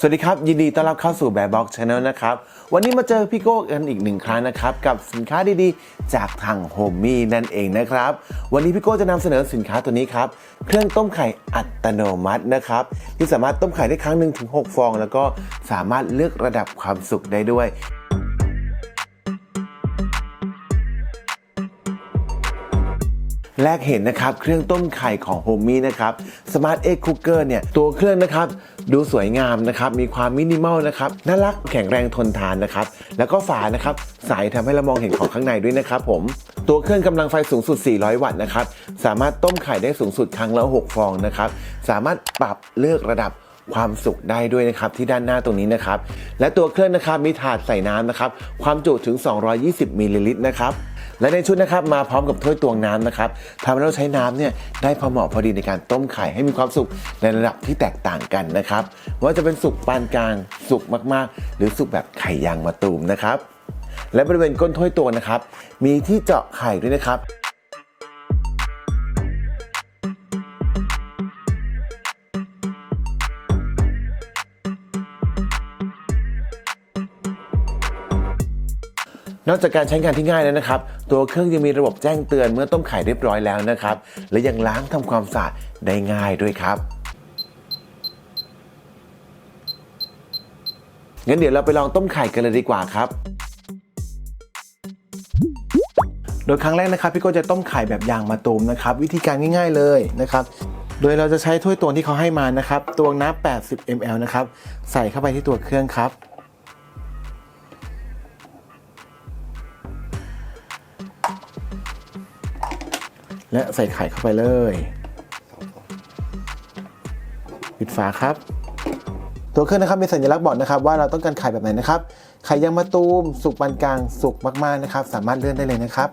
สวัสดีครับ ยินดีต้อนรับเข้าสู่แบบบ็อกชาแนลนะครับ วันนี้มาเจอพี่โก้กันอีกหนึ่งครั้งนะครับ กับสินค้าดีๆ จากทางโฮมมี่นั่นเองนะครับ วันนี้พี่โก้จะนำเสนอสินค้าตัวนี้ครับ เครื่องต้มไข่อัตโนมัตินะครับ ที่สามารถต้มไข่ได้ครั้งหนึ่งถึง 6 ฟอง แล้วก็สามารถเลือกระดับความสุกได้ด้วยแรกเห็นนะครับเครื่องต้มไข่ของโฮมมี่นะครับ Smart Egg Cooker เนี่ยตัวเครื่องนะครับ ดูสวยงามนะครับ มีความมินิมอลนะครับ น่ารักแข็งแรงทนทานนะครับ แล้วก็ฝานะครับใสทำให้เรามองเห็นของข้างในด้วยนะครับผม ตัวเครื่องกำลังไฟสูงสุด 400 วัตต์นะครับ สามารถต้มไข่ได้สูงสุดครั้งละ 6 ฟองนะครับ สามารถปรับเลือกระดับความสุกได้ด้วยนะครับที่ด้านหน้าตรงนี้นะครับ และตัวเครื่องนะครับมีถาดใส่น้ำนะครับ ความจุถึง 220 มิลลิลิตรนะครับ และในชุดนะครับมาพร้อมกับถ้วยตวงน้ำนะครับทำให้เราใช้น้ำเนี่ยได้พอเหมาะพอดีในการต้มไข่ให้มีความสุกในระดับที่แตกต่างกันนะครับว่าจะเป็นสุกปานกลางสุกมากๆ หรือสุกแบบไข่ยางมะตูมนะครับและบริเวณก้นถ้วยตวงนะครับมีที่เจาะไข่ด้วยนะครับ นอกจากการใช้งานที่ง่ายแล้วนะครับ ตัวเครื่องยังมีระบบแจ้งเตือนเมื่อต้มไข่เรียบร้อยแล้วนะครับ และยังล้างทำความสะอาดได้ง่ายด้วยครับงั้นเดี๋ยวเราไปลองต้มไข่กันเลยดีกว่าครับ โดยครั้งแรกนะครับพี่โก็จะต้มไข่แบบยางมะตูมนะครับ วิธีการง่าย ๆเลยนะครับ โดยเราจะใช้ถ้วยตวงที่เขาให้มานะครับ ตวงน้ำ80 ml นะครับ ใส่เข้าไปที่ตัวเครื่องครับ และใส่ไข่เข้าไปเลยปิดฝาครับ ตัวเครื่องนะครับมีสัญลักษณ์บอกนะครับ ว่าเราต้องการไข่แบบไหนนะครับ ไข่ยังมะตูมสุกปานกลางสุกมากๆนะครับ สามารถเลื่อนได้เลยนะครับ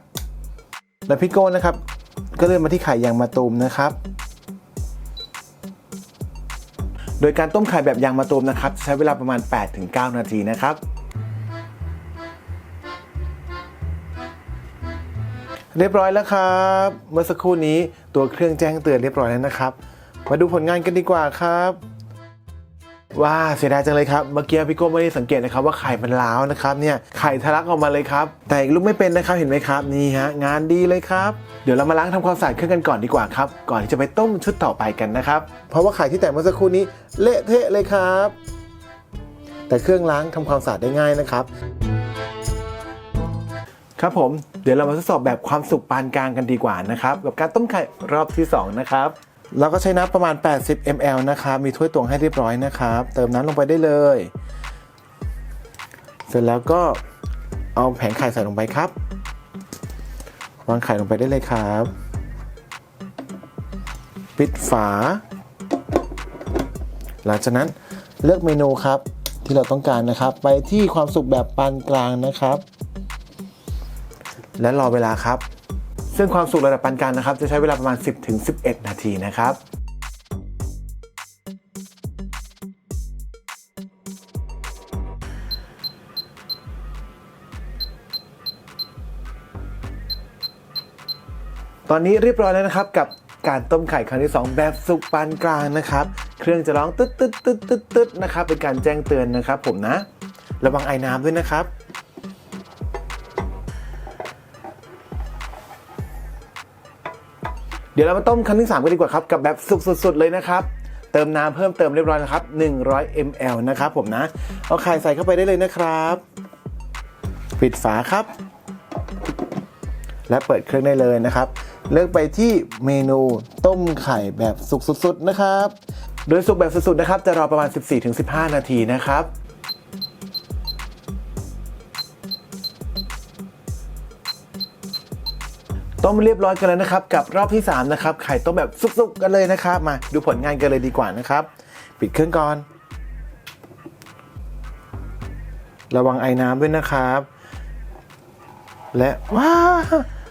และพี่โก้นะครับ ก็เลื่อนมาที่ไข่ยางมะตูมนะครับ โดยการต้มไข่แบบยางมะตูมนะครับ ใช้เวลาประมาณ 8-9 นาทีนะครับ เรียบร้อยแล้วครับ เมื่อสักครู่นี้ตัวเครื่องแจ้งเตือนเรียบร้อยแล้วนะครับ มาดูผลงานกันดีกว่าครับว้าเสียดายจังเลยครับ เมื่อกี้พี่โก้ไม่ได้สังเกตนะครับว่าไข่มันล้าวนะครับเนี่ยไข่ทะลักออกมาเลยครับแต่อีกลูกไม่เป็นนะครับเห็นไหมครับนี่ฮะงานดีเลยครับเดี๋ยวเรามาล้างทำความสะอาดเครื่องกันก่อนดีกว่าครับก่อนที่จะไปต้มชุดต่อไปกันนะครับเพราะว่าไข่ที่แตกเมื่อสักครู่นี้เละเทะเลยครับ แต่เครื่องล้างทำความสะอาดได้ง่ายนะครับ ครับผม เดี๋ยวเรามาทดสอบแบบความสุกปานกลางกันดีกว่านะครับกับการต้มไข่รอบที่ 2 นะครับเราก็ใช้น้ำประมาณ 80 ml นะครับ มีถ้วยตวงให้เรียบร้อยนะครับ เติมน้ำลงไปได้เลย เสร็จแล้วก็เอาแผงไข่ใส่ลงไปครับ วางไข่ลงไปได้เลยครับ ปิดฝา หลังจากนั้นเลือกเมนูครับที่เราต้องการนะครับ ไปที่ความสุกแบบปานกลางนะครับ และรอเวลาครับ ซึ่งความสุกระดับปานกลางนะครับ จะใช้เวลาประมาณ 10-11 นาทีนะครับตอนนี้เรียบร้อยแล้วนะครับกับการต้มไข่ครั้งที่ 2 แบบสุกปานกลางนะครับ เครื่องจะร้องตึ๊ดตึ๊ดตึ๊ดตึ๊ดตึ๊ดนะครับเป็นการแจ้งเตือนนะครับ ผมนะ ระวังไอ้น้ำด้วยนะครับ เดี๋ยวเรามาต้มครั้งที่3กันดีกว่าครับกับแบบสุกสุดๆเลยนะครับ เติมน้ำเพิ่มเติมเรียบร้อยแล้วครับ100 ml นะครับผมนะ เอาไข่ใส่เข้าไปได้เลยนะครับ ปิดฝาครับ และเปิดเครื่องได้เลยนะครับ เลือกไปที่เมนูต้มไข่แบบสุกสุดๆนะครับ โดยสุกแบบสุดๆนะครับจะรอประมาณ 14-15 นาทีนะครับ ต้มเรียบร้อยกันแล้วนะครับ กับรอบที่ 3 นะครับ ไข่ต้มแบบสุกๆกันเลยนะครับ มาดูผลงานกันเลยดีกว่านะครับ ปิดเครื่องก่อน ระวังไอ้น้ำด้วยนะครับ และว้า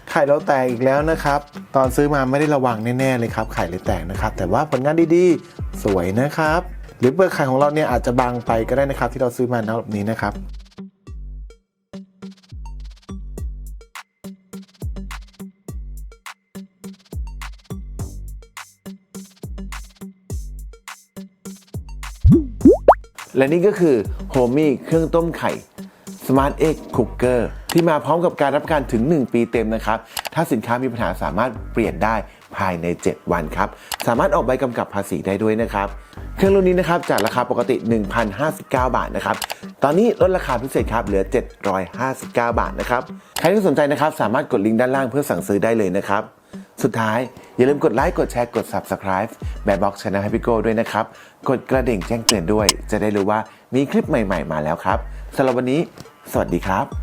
ไข่เราแตกอีกแล้วนะครับ ตอนซื้อมาไม่ได้ระวังแน่ๆเลยครับ ไข่เลยแตกนะครับ แต่ว่าผลงานดีๆ สวยนะครับ หรือเปลือกไข่ของเราเนี่ยอาจจะบางไปก็ได้นะครับ ที่เราซื้อมาในรอบนี้นะครับ และนี่ก็คือโฮมี่เครื่องต้มไข่ Smart Egg Cooker ที่มาพร้อมกับการรับประกันถึง 1 ปีเต็มนะครับ ถ้าสินค้ามีปัญหาสามารถเปลี่ยนได้ภายใน 7 วันครับ สามารถออกใบกำกับภาษีได้ด้วยนะครับ เครื่องรุ่นนี้นะครับจากราคาปกติ 1,059 บาทนะครับ ตอนนี้ลดราคาพิเศษครับเหลือ 759 บาทนะครับ ใครที่สนใจนะครับสามารถกดลิงก์ด้านล่างเพื่อสั่งซื้อได้เลยนะครับ สุดท้าย อย่าลืมกดไลค์กดแชร์กด Subscribe แบบบ็อกชนะให้พี่โก้ด้วยนะครับ กดกระดิ่งแจ้งเตือนด้วย จะได้รู้ว่ามีคลิปใหม่ ๆ มาแล้วครับสำหรับวันนี้ สวัสดีครับ